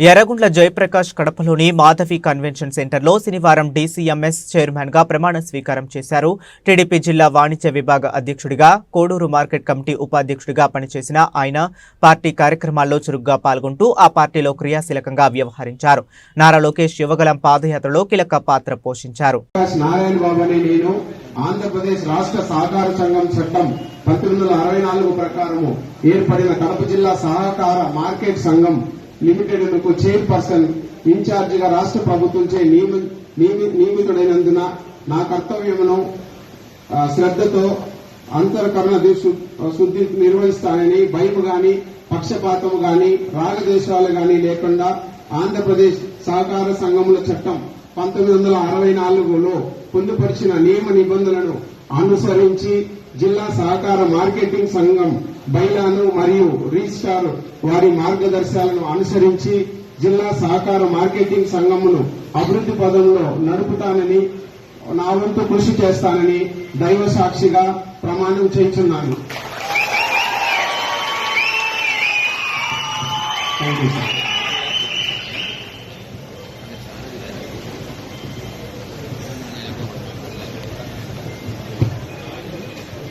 ఎర్రగుంట్ల జయప్రకాష్ కడపలోని మాధవి కన్వెన్షన్ సెంటర్లో శనివారం డీసీఎంఎస్ చైర్మన్గా ప్రమాణ స్వీకారం చేశారు. టీడీపీ జిల్లా వాణిజ్య విభాగ అధ్యక్షుడిగా కోడూరు మార్కెట్ కమిటీ ఉపాధ్యక్షుడిగా పనిచేసిన ఆయన పార్టీ కార్యక్రమాల్లో చురుగ్గా పాల్గొంటూ ఆ పార్టీలో క్రియాశీలకంగా వ్యవహరించారు. నారా లోకేష్ యువగలం పాదయాత్రలో కీలక పాత్ర పోషించారు. ఆంధ్రప్రదేశ్ రాష్ట్ర సహకార సంఘం చట్టం పంతొమ్మిది వందల అరవై నాలుగు ప్రకారము ఏర్పడిన కడప జిల్లా సహకార మార్కెట్ సంఘం లిమిటెడ్కు చైర్పర్సన్ ఇన్ఛార్జిగా రాష్ట్ర ప్రభుత్వంచే నియమి- నియమి- నియమితుడైనందున నా కర్తవ్యమును శ్రద్ధతో అంతరకరణ శుద్ధి నిర్వహిస్తానని భయం గాని పక్షపాతము గాని రాగదేశాలు గాని లేకుండా ఆంధ్రప్రదేశ్ సహకార సంఘముల చట్టం పంతొమ్మిది వందల అరవై నాలుగులో పొందుపరిచిన నియమ నిబంధనలను అనుసరించి జిల్లా సహకార మార్కెటింగ్ సంఘం బైలాను మరియు రిజిస్టార్ వారి మార్గదర్శకాలను అనుసరించి జిల్లా సహకార మార్కెటింగ్ సంఘమును అభివృద్ధి పదంలో నడుపుతానని నా వంతు కృషి చేస్తానని దైవ సాక్షిగా ప్రమాణం చేస్తున్నాను థ్యాంక్ యూ సార్